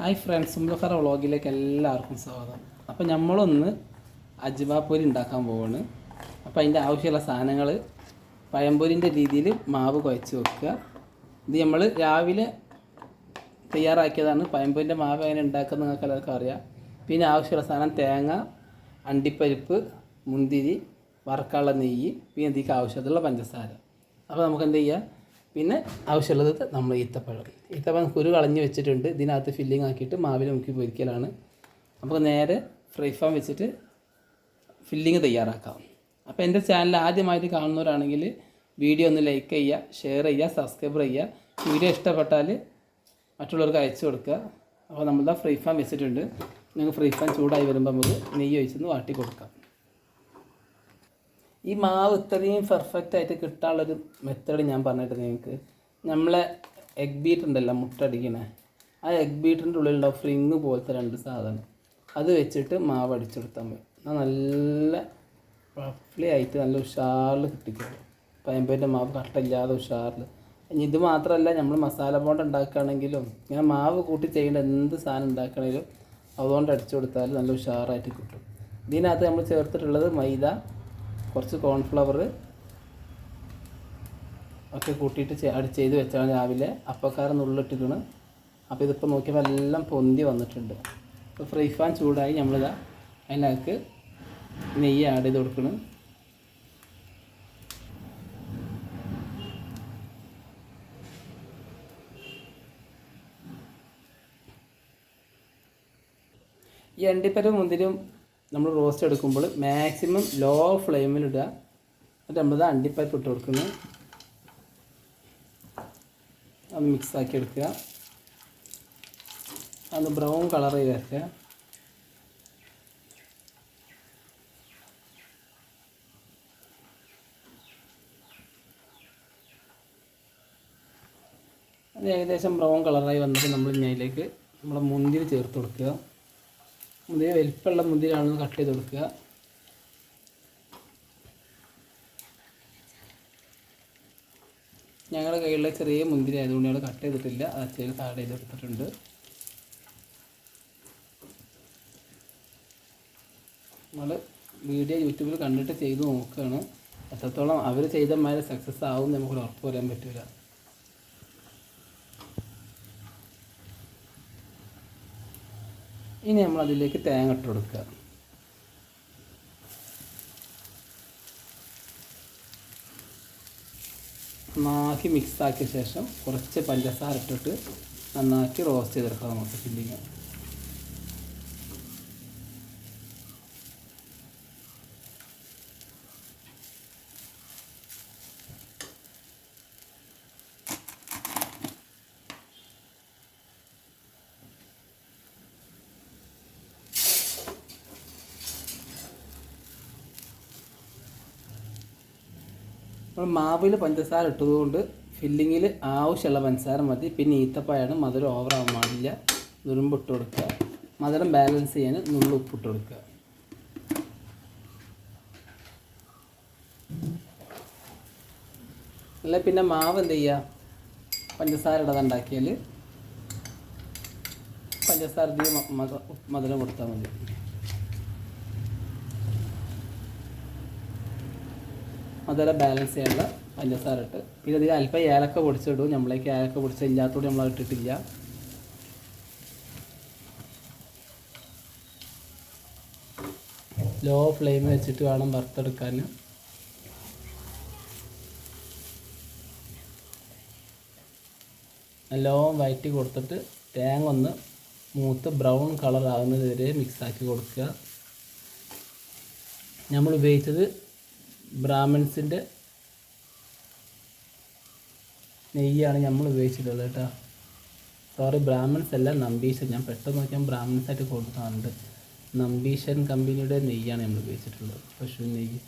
Hi friends സുംബഖറ വ്ളോഗിലേക്ക് എല്ലാവർക്കും സ്വാഗതം. അപ്പോൾ നമ്മളൊന്ന് അജ്വാപ്പൊരി ഉണ്ടാക്കാൻ പോവാണ്. അപ്പോൾ അതിന്റെ ആവശ്യമുള്ള സാധനങ്ങൾ പഴംപൊരിന്റെ രീതിയിൽ മാവ് കുഴച്ച് വെക്കുക. ഇത് നമ്മൾ രാവിലെ തയ്യാറാക്കിയതാണ്. പഴംപൊരിന്റെ മാവ് എങ്ങനെ ഉണ്ടാക്കുന്നത് നിങ്ങൾക്ക് എല്ലാവർക്കും അറിയാം. പിന്നെ ആവശ്യമുള്ള സാധനം തേങ്ങ അണ്ടിപ്പരിപ്പ് മുന്തിരി വറക്കാനുള്ള നെയ്യ് പിന്നെ ഇതിക്ക് ആവശ്യത്തിലുള്ള പഞ്ചസാര. അപ്പോൾ നമുക്ക് എന്ത് ചെയ്യാം? പിന്നെ ആവശ്യമുള്ളത് നമ്മൾ ഈത്തപ്പഴം. ഈത്തപ്പഴം കുരു കളഞ്ഞ് വെച്ചിട്ടുണ്ട്. ഇതിനകത്ത് ഫില്ലിംഗ് ആക്കിയിട്ട് മാവിൽ മുക്കി പൊരിക്കലാണ്. നമുക്ക് നേരെ ഫ്രൈ ഫാം വെച്ചിട്ട് ഫില്ലിങ് തയ്യാറാക്കാം. അപ്പോൾ എന്റെ ചാനൽ ആദ്യമായിട്ട് കാണുന്നവരാണെങ്കിൽ വീഡിയോ ഒന്ന് ലൈക്ക് ചെയ്യുക ഷെയർ ചെയ്യുക സബ്സ്ക്രൈബ് ചെയ്യുക. വീഡിയോ ഇഷ്ടപ്പെട്ടാൽ മറ്റുള്ളവർക്ക് അയച്ചു കൊടുക്കുക. അപ്പോൾ നമ്മളിതാ ഫ്രൈ ഫാം വെച്ചിട്ടുണ്ട്. നിങ്ങൾക്ക് ഫ്രൈ ഫാം ചൂടായി വരുമ്പോൾ നമുക്ക് നെയ്യ് ഒഴിച്ചൊന്ന് വാട്ടി കൊടുക്കാം. ഈ മാവ് ഇത്രയും പെർഫെക്റ്റ് ആയിട്ട് കിട്ടാനുള്ളൊരു മെത്തേഡ് ഞാൻ പറഞ്ഞിട്ട് നിങ്ങൾക്ക്. നമ്മളെ എഗ് ബീറ്റ് ഉണ്ടല്ലോ മുട്ട അടിക്കണേ. ആ എഗ് ബീറ്ററിന്റെ ഉള്ളിലുള്ള ഫ്രിങ് പോലത്തെ രണ്ട് സാധനം. അത് വെച്ചിട്ട് മാവ് അടിച്ചെടുത്താൽ മതി. എന്നാൽ നല്ല റഫ്ലി ആയിട്ട് നല്ല ഉഷാറിൽ കിട്ടിക്കോളും. പയമ്പേന്റെ മാവ് കട്ടില്ലാതെ ഉഷാറിൽ ഇനി ഇത് മാത്രമല്ല നമ്മൾ മസാല ബോണ്ട് ഉണ്ടാക്കുകയാണെങ്കിലും ഇങ്ങനെ മാവ് കൂട്ടി ചെയ്യേണ്ട എന്ത് സാധനം ഉണ്ടാക്കണമെങ്കിലും അതുകൊണ്ട് അടിച്ചു കൊടുത്താൽ നല്ല ഉഷാറായിട്ട് കിട്ടും. ഇതിനകത്ത് നമ്മൾ ചേർത്തിട്ടുള്ളത് മൈദ കുറച്ച് കോൺഫ്ലവർ ഒക്കെ കൂട്ടിയിട്ട് അടി ചെയ്ത് വെച്ചാണ് രാവിലെ അപ്പക്കാരൻ ഉള്ളിട്ടിരിക്കണ് അപ്പോൾ ഇതിപ്പോൾ നോക്കിയപ്പോൾ എല്ലാം പൊന്തി വന്നിട്ടുണ്ട്. അപ്പോൾ ഫ്രൈ ഫാൻ ചൂടായി നമ്മളിതാ അതിനകത്ത് നെയ്യ് ആഡ് ചെയ്ത് കൊടുക്കണം. ഈ അണ്ടിപ്പരം മുന്തിരിയും നമ്മൾ റോസ്റ്റ് എടുക്കുമ്പോൾ മാക്സിമം ലോ ഫ്ലെയിമിൽ ഇടുക. എന്നിട്ട് നമ്മളത് അണ്ടിപ്പരിപ്പ് ഇട്ട് കൊടുക്കുന്നു. അത് മിക്സ് ആക്കി എടുക്കുക. അത് ബ്രൗൺ കളർ ചെയ്ത് വെക്കുക അത് ഏകദേശം ബ്രൗൺ കളറായി വന്നപ്പോൾ നമ്മൾ ഇനി നമ്മളെ മുന്തിരി ചേർത്ത് കൊടുക്കുക. മുന്തിരി വലിപ്പമുള്ള മുന്തിരിയാണെന്ന് കട്ട് ചെയ്ത് കൊടുക്കുക. ഞങ്ങളുടെ കയ്യിലുള്ള ചെറിയ മുന്തിരി ആയതുകൊണ്ട് ഞങ്ങൾ കട്ട് ചെയ്തിട്ടില്ല. അച്ഛയിൽ താഴെ ചെയ്ത് കൊടുത്തിട്ടുണ്ട് നമ്മൾ വീഡിയോ യൂട്യൂബിൽ കണ്ടിട്ട് ചെയ്ത് നോക്കുകയാണ്. എത്രത്തോളം അവർ ചെയ്ത സക്സസ് ആവും നമുക്ക് ഉറപ്പ് പറയാൻ പറ്റില്ല ഇനി നമ്മൾ അതിലേക്ക് തേങ്ങ ഇട്ട് കൊടുക്കുക. നന്നാക്കി മിക്സ് ആക്കിയ ശേഷം കുറച്ച് പഞ്ചസാര ഇട്ടിട്ട് നന്നാക്കി റോസ്റ്റ് ചെയ്തെടുക്കാം നമുക്ക് ഫില്ലിങ് നമ്മൾ മാവിൽ പഞ്ചസാര ഇട്ടതുകൊണ്ട് ഫില്ലിങ്ങിൽ ആവശ്യമുള്ള പഞ്ചസാര മതി. പിന്നെ ഈത്തപ്പായാണ് മധുരം ഓവറാവാൻ പാടില്ല. നുറുമ്പ് ഇട്ട് കൊടുക്കുക. മധുരം ബാലൻസ് ചെയ്യാൻ നുള്ളു ഉപ്പ് ഇട്ട് കൊടുക്കുക. അല്ല പിന്നെ മാവ് എന്ത് ചെയ്യുക പഞ്ചസാര ഇടാതെ ഉണ്ടാക്കിയാൽ പഞ്ചസാര മധുരം കൊടുത്താൽ മതി. അതെല്ലാം ബാലൻസ് ചെയ്യാനുള്ള പഞ്ചസാര ഇട്ട്. പിന്നെ ഇതിൽ അല്പം ഏലക്ക പൊടിച്ചിടും. നമ്മളേക്ക് ഏലക്ക പൊടിച്ച ഇല്ലാത്തതുകൊണ്ട് നമ്മൾ ഇട്ടിട്ടില്ല. ലോ ഫ്ലെയിം വെച്ചിട്ട് വേണം വറുത്തെടുക്കാൻ നല്ലോണം വയറ്റി കൊടുത്തിട്ട് തേങ്ങ ഒന്ന് മൂത്ത് ബ്രൗൺ കളർ ആകുന്നത് വരെ മിക്സ് ആക്കി കൊടുക്കുക. നമ്മൾ ഉപയോഗിച്ചത് ബ്രാഹ്മിൺസിന്റെ നെയ്യാണ് നമ്മൾ ഉപയോഗിച്ചിട്ടുള്ളത് കേട്ടോ. സോറി ബ്രാഹ്മിൺസ് അല്ല നമ്പീശൻ. ഞാൻ പെട്ടെന്ന് നോക്കിയാൽ ബ്രാഹ്മിൺസ് ആയിട്ട് കൊടുക്കുന്നുണ്ട് നമ്പീശൻ കമ്പനിയുടെ നെയ്യാണ് നമ്മൾ ഉപയോഗിച്ചിട്ടുള്ളത്. പശു നെയ്യ്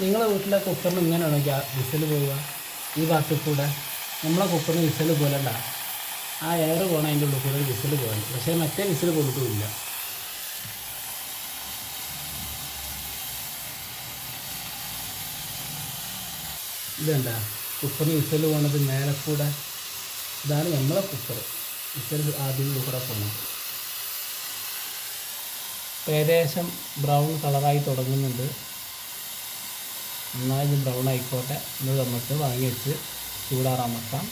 നിങ്ങളെ വീട്ടിലെ കുക്കറിന് ഇങ്ങനെയാണോ ഗ്യാ വിസിൽ പോവുക. ഈ ഭാഗത്ത് കൂടെ. നമ്മളെ കുക്കറിന് വിസിൽ പോലല്ല ആ എയർ പോകണം അതിന്റെ ഉള്ളിൽ കൂടെ വിസിൽ പോകാൻ പക്ഷേ മറ്റേ വിസിൽ കൊടുക്കില്ല ഇതല്ല കുക്കറിന് വിസിൽ പോകണത് മേലെ കൂടെ. ഇതാണ് നമ്മളെ കുക്കർ. വിസിൽ ആദ്യം കൂടെ പോകുന്നത് ഏകദേശം ബ്രൗൺ കളറായി തുടങ്ങുന്നുണ്ട്. നന്നായി ഇത് ബ്രൗൺ ആയിക്കോട്ടെ. ഇത് നമുക്ക് വാങ്ങി വെച്ച് ചൂടാറാൻ വെക്കാം.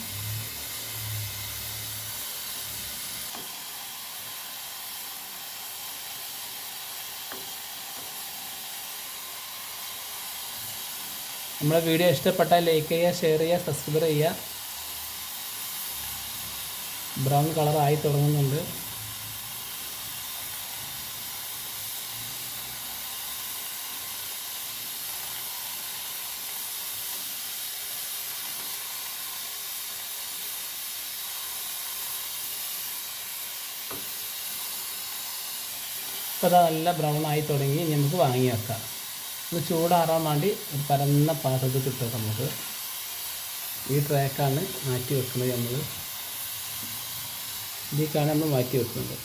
നമ്മുടെ വീഡിയോ ഇഷ്ടപ്പെട്ടാൽ ലൈക്ക് ചെയ്യുക ഷെയർ ചെയ്യുക സബ്സ്ക്രൈബ് ചെയ്യുക. ബ്രൗൺ കളർ ആയി തുടങ്ങുന്നുണ്ട്. ഇപ്പോൾ നല്ല ബ്രൗൺ ആയി തുടങ്ങി നമുക്ക് വാങ്ങി വെക്കാം. ഒന്ന് ചൂടാറാൻ വേണ്ടി ഒരു പരന്ന പാത്രത്തിൽ കിട്ടും നമുക്ക്. ഈ ട്രാക്കാണ് മാറ്റി വെക്കുന്നത് നമ്മൾ ഇതിലേക്കാണ് നമ്മൾ മാറ്റി വെക്കുന്നത്.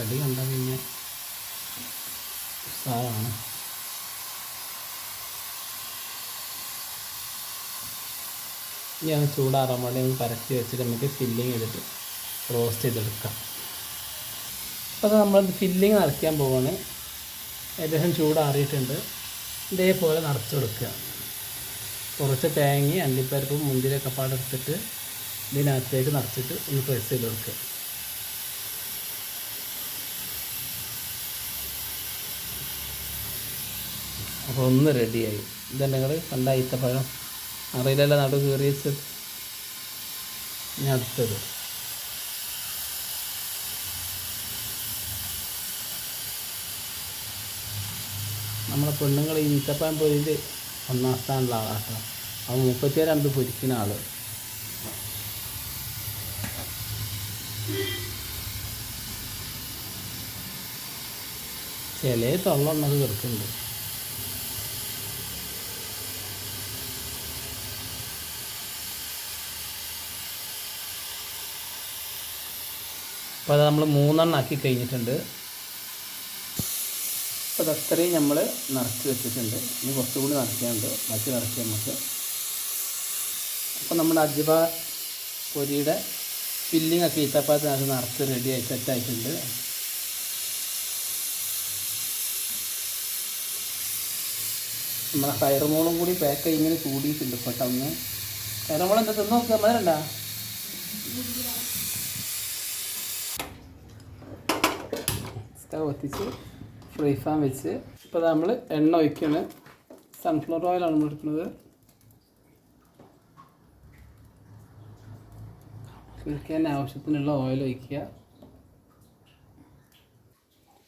അടി കണ്ടാൽ പിന്നെ സാറാണ് ഇനി അത് ചൂടാറാൻ വേണ്ടി നമുക്ക് പരത്തി വെച്ചിട്ട് നമുക്ക് ഫില്ലിങ് ചെയ്തിട്ട് റോസ്റ്റ് ചെയ്തെടുക്കാം. അപ്പോൾ നമ്മൾ ഫില്ലിങ് നിറയ്ക്കാൻ പോവാണ്. ഏകദേശം ചൂടാറിയിട്ടുണ്ട്. ഇതേപോലെ നടത്തി കൊടുക്കുക. കുറച്ച് തേങ്ങ അണ്ടിപ്പരിപ്പും മുന്തിരിയൊക്കെ പാടെടുത്തിട്ട് ഇതിനകത്തേക്ക് നിറച്ചിട്ട് ഒന്ന് പ്രസ് ചെയ്ത് കൊടുക്കുക. അപ്പോൾ ഒന്ന് റെഡിയായി ഇതെന്നെ നിങ്ങൾ കണ്ട ഈത്തപ്പഴം അറിയില്ലല്ലോ നടു കയറി വെച്ചത്. ഇനി അടുത്തത്. നമ്മളെ പെണ്ണുങ്ങൾ ഈ ഈത്തപ്പഴം പൊരിയിൽ ഒന്നാം സ്ഥാനമുള്ള ആളാട്ടോ. അവൻ മുപ്പത്തിയേഴ് അമ്പത് പൊരിക്കുന്ന ആൾ. ചില തൊള്ളത് കിടക്കുന്നുണ്ട്. അപ്പോൾ അത് നമ്മൾ മൂന്നെണ്ണം ആക്കി കഴിഞ്ഞിട്ടുണ്ട്. അപ്പോൾ അതത്രയും നമ്മൾ നിറച്ച് വെച്ചിട്ടുണ്ട്. ഇനി കുറച്ചുകൂടി നിറയ്ക്കാനുണ്ട്. ബാക്കി നിറയ്ക്കാം നമുക്ക്. അപ്പോൾ നമ്മുടെ അജിബ പൊരിയുടെ ഫില്ലിംഗ് ഒക്കെ ഈത്തപ്പഴത്തിനകത്ത് നിറച്ച് റെഡി ആയി സെറ്റായിട്ടുണ്ട് നമ്മളെ ഹൈറമോളും കൂടി പാക്ക് ഇങ്ങനെ കൂടിയിട്ടുണ്ട് പെട്ടെന്ന് ഹൈറമോളെന്താ തിന്നു നോക്കുക മധുരണ്ടാ സ്റ്റവ് കത്തിച്ച് ഫ്രൈ ഫാൻ വെച്ച്. ഇപ്പോൾ നമ്മൾ എണ്ണ ഒഴിക്കുകയാണ് സൺഫ്ലവർ ഓയിലാണ് നമ്മൾ എടുക്കുന്നത് കുഴിക്കാൻ ആവശ്യത്തിനുള്ള ഓയിൽ ഒഴിക്കുക.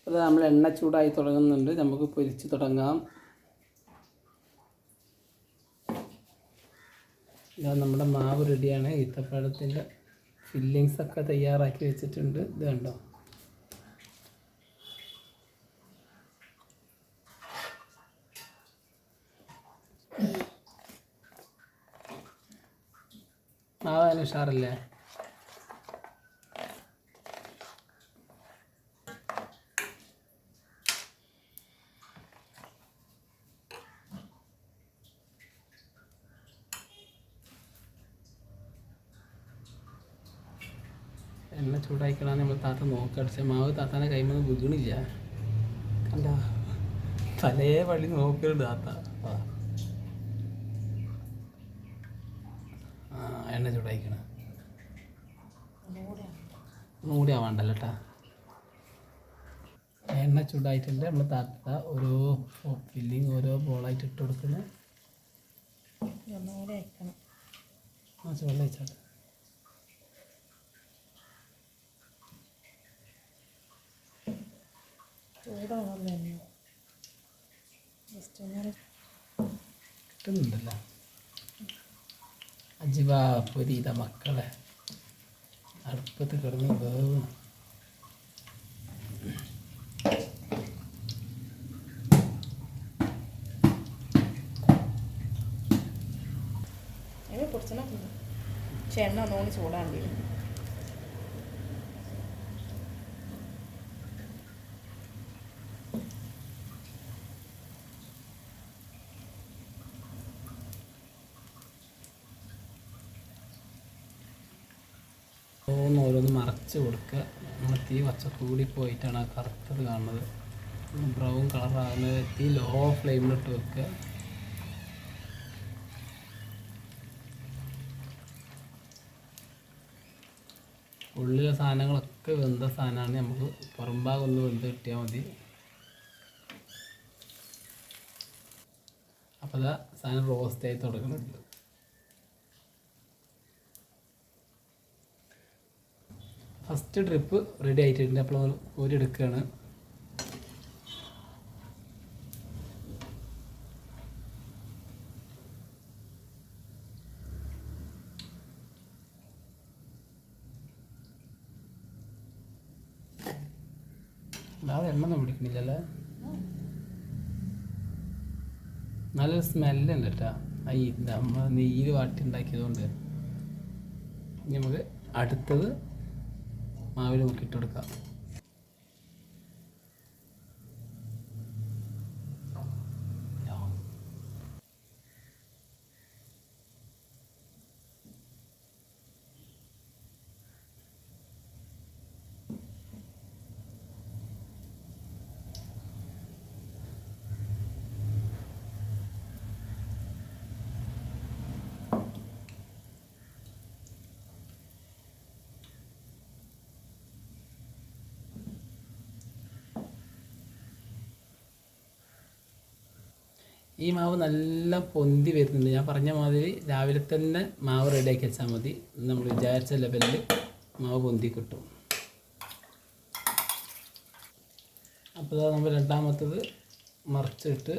അത് നമ്മൾ എണ്ണ ചൂടായി തുടങ്ങുന്നുണ്ട്. നമുക്ക് പൊരിച്ച് തുടങ്ങാം. ഇതാ നമ്മുടെ മാവ് റെഡിയാണ് ഈത്തപ്പഴത്തിന്റെ ഫില്ലിങ്സൊക്കെ തയ്യാറാക്കി വെച്ചിട്ടുണ്ട്. ഇത് കണ്ടോ? മാവാൻ ഉഷാറല്ലേ? എണ്ണ ചൂടായിക്കളാണ് നമ്മൾ താത്ത നോക്കടിച്ച മാവ് താത്താനെ കൈമൊന്നും വീണില്ല കണ്ട? തലേ വഴി നോക്കരുത് താത്ത ആ. ആ എണ്ണ ചൂടായിക്കണ ഒന്നും കൂടി ആവാണ്ടല്ലോ കേട്ടാ എണ്ണ ചൂടായിട്ടുണ്ട്. നമ്മൾ താത്ത ഓരോ ഫില്ലിങ് ഓരോ ബോളായിട്ട് ഇട്ട് കൊടുക്കുന്നത് ഒന്നുകൂടെ ആ ചൂടാണല്ലോ കിട്ടുന്നുണ്ടല്ലോ. അഞ്ച് വാപ്പൊരീത മക്കളെ. അടുപ്പത്ത് കിടന്ന് വേവും. മറച്ച് കൊടുക്കുക. നമ്മൾ തീ വച്ച കൂടി പോയിട്ടാണ് ആ കറുത്തത് കാണുന്നത്. ബ്രൗൺ കളറാകുന്നത് തീ ലോ ഫ്ലെയിമിലിട്ട് വെക്കുക. ഉള്ളിലെ സാധനങ്ങളൊക്കെ വെന്ത സാധനമാണ്. നമുക്ക് പുറം ഭാഗം ഒന്ന് വെന്ത് കിട്ടിയാൽ മതി. അപ്പോൾ സാധനം റോസ്റ്റ് ആയി തുടങ്ങുന്നുണ്ട്. ഫസ്റ്റ് ട്രിപ്പ് റെഡി ആയിട്ടുണ്ട്. അപ്പോൾ ഒരു എടുക്കുകയാണ് അല്ലാതെ എണ്ണ ഒന്നും പിടിക്കണില്ലല്ലേ നല്ലൊരു സ്മെല്ലുണ്ട് കേട്ടോ. ഈ നെയ്യിൽ വാട്ടി ഉണ്ടാക്കിയതുകൊണ്ട് നമുക്ക് അടുത്തത് മാവിൽ നമുക്ക് ഇട്ട് കൊടുക്കാം ഈ മാവ് നല്ല പൊന്തി വരുന്നുണ്ട്. ഞാൻ പറഞ്ഞ മാതിരി രാവിലെ തന്നെ മാവ് റെഡിയാക്കി വെച്ചാൽ മതി. നമ്മൾ വിചാരിച്ച ലെവലിൽ മാവ് പൊന്തി കിട്ടും. അപ്പോൾ നമ്മൾ രണ്ടാമത്തത് മറിച്ചിട്ട്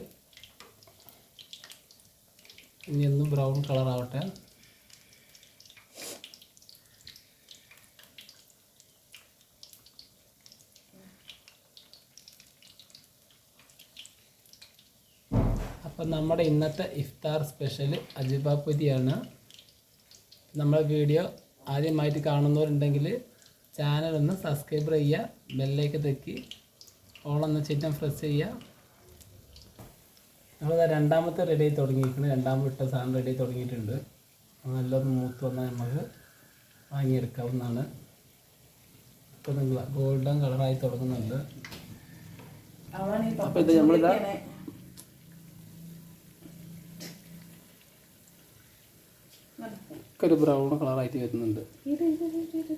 ഇനി ഒന്ന് ബ്രൗൺ കളറാവട്ടെ നമ്മുടെ ഇന്നത്തെ ഇഫ്താർ സ്പെഷ്യൽ അജിബാപ്പുരിയാണ് നമ്മുടെ വീഡിയോ ആദ്യമായിട്ട് കാണുന്നവരുണ്ടെങ്കിൽ ചാനൽ ഒന്ന് സബ്സ്ക്രൈബ് ചെയ്യുക ബെല്ലേക്ക് തെക്കി ഓളൊന്ന് ചിഹ്നം ഫ്രഷ് ചെയ്യുക. നമ്മൾ രണ്ടാമത്തെ റെഡി ആയി തുടങ്ങിയിരിക്കുന്നത് രണ്ടാമത്തെ ഇട്ട സാധനം റെഡി ആയി തുടങ്ങിയിട്ടുണ്ട്. നല്ലൊന്ന് മൂത്ത് വന്നാൽ നമുക്ക് വാങ്ങിയെടുക്കാവുന്നതാണ്. ഇപ്പോൾ നിങ്ങൾ ഗോൾഡൻ കളറായി തുടങ്ങുന്നുണ്ട്. അപ്പോൾ ഇത് നമ്മളിതാ ഒരു ബ്രൗൺ കളറായിട്ട് വരുന്നുണ്ട്. അതാ ഇത് ഇത് ഇത്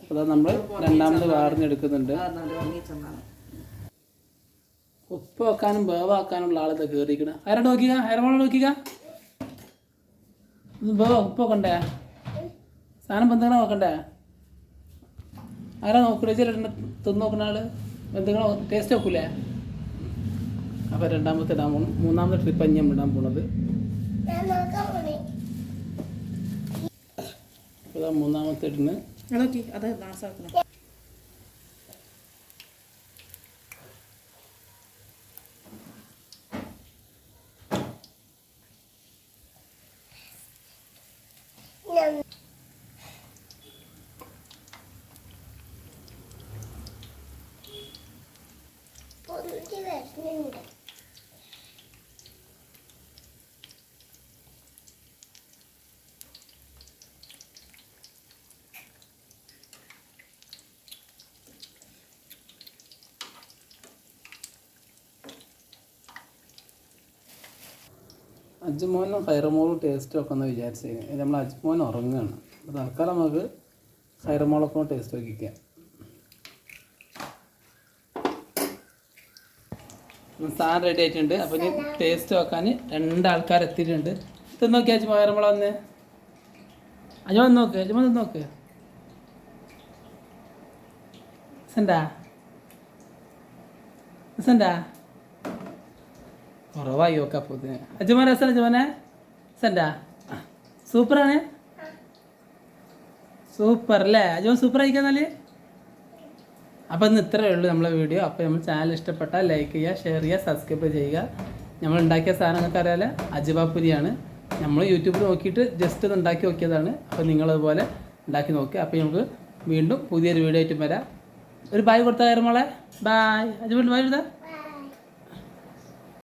അപ്പോൾ നമ്മൾ രണ്ടാമത് വാർന്നെടുക്കുന്നുണ്ട്. ഉപ്പ് വെക്കാനും വേവാക്കാനുള്ള ആളെ കയറിയിരിക്കണ ആരാ നോക്കിക്ക ആരമോളെ നോക്കിക്ക. ഉപ്പ് വെക്കണ്ടേ? സാധനം ബന്ധങ്ങളെ നോക്കണ്ടേ? ആരാ നോക്കണേ? ചില തിന്ന് നോക്കണ ആൾ. എന്തെങ്കിലും ടേസ്റ്റ് നോക്കൂലേ? അപ്പോൾ രണ്ടാമത്തെ ഇടാൻ പോകണം മൂന്നാമത്തെ ട്രിപ്പ് അഞ്ഞം ഇടാൻ പോണത്. അപ്പോൾ മൂന്നാമത്തെ ഇടുന്ന്. അത് നാസാക്കണം അജ്മോനും ഹൈറമോളും ടേസ്റ്റ് ഒക്കെ ഒന്ന് വിചാരിച്ചു നമ്മൾ അജ്മോൻ ഉറങ്ങുകയാണ് അപ്പോൾ തൽക്കാലം നമുക്ക് ഹൈറമോളൊക്കെ ടേസ്റ്റ് വയ്ക്കാം സാധനം റെഡി ആയിട്ടുണ്ട്. അപ്പോൾ ഇനി ടേസ്റ്റ് വെക്കാൻ രണ്ടാൾക്കാർ എത്തിയിട്ടുണ്ട്. ഇത് നോക്കി അജ്മോ ഹൈറമോള വന്ന്. അജ്മോ ഒന്ന് നോക്ക് അജ്മോ ഒന്ന് നോക്ക്. സെന്റാ സെന്റാ കുറവായി നോക്കാം അപ്പോൾ അജുമോൻ രസം അജുമോനെ രസണ്ടാ സൂപ്പറാണ്. സൂപ്പർ അല്ലേ അജുമോൻ സൂപ്പർ ആയിക്കാന്നാൽ അപ്പോൾ ഇന്ന് ഇത്രയേ ഉള്ളൂ നമ്മളെ വീഡിയോ. അപ്പോൾ നമ്മൾ ചാനൽ ഇഷ്ടപ്പെട്ടാൽ ലൈക്ക് ചെയ്യുക ഷെയർ ചെയ്യുക സബ്സ്ക്രൈബ് ചെയ്യുക. നമ്മൾ ഉണ്ടാക്കിയ സാധനം നിങ്ങൾക്ക് അറിയാലോ അജുബാപുരിയാണ് നമ്മൾ യൂട്യൂബിൽ നോക്കിയിട്ട് ജസ്റ്റ് ഒന്ന് ഉണ്ടാക്കി നോക്കിയതാണ്. അപ്പോൾ നിങ്ങളതുപോലെ ഉണ്ടാക്കി നോക്കുക. അപ്പോൾ നമുക്ക് വീണ്ടും പുതിയൊരു വീഡിയോ ആയിട്ട് വരാം. ഒരു ബായ് കൊടുത്താൽ മോളെ ബായ് അജുബിന്റെ ബായ് എഴുതാ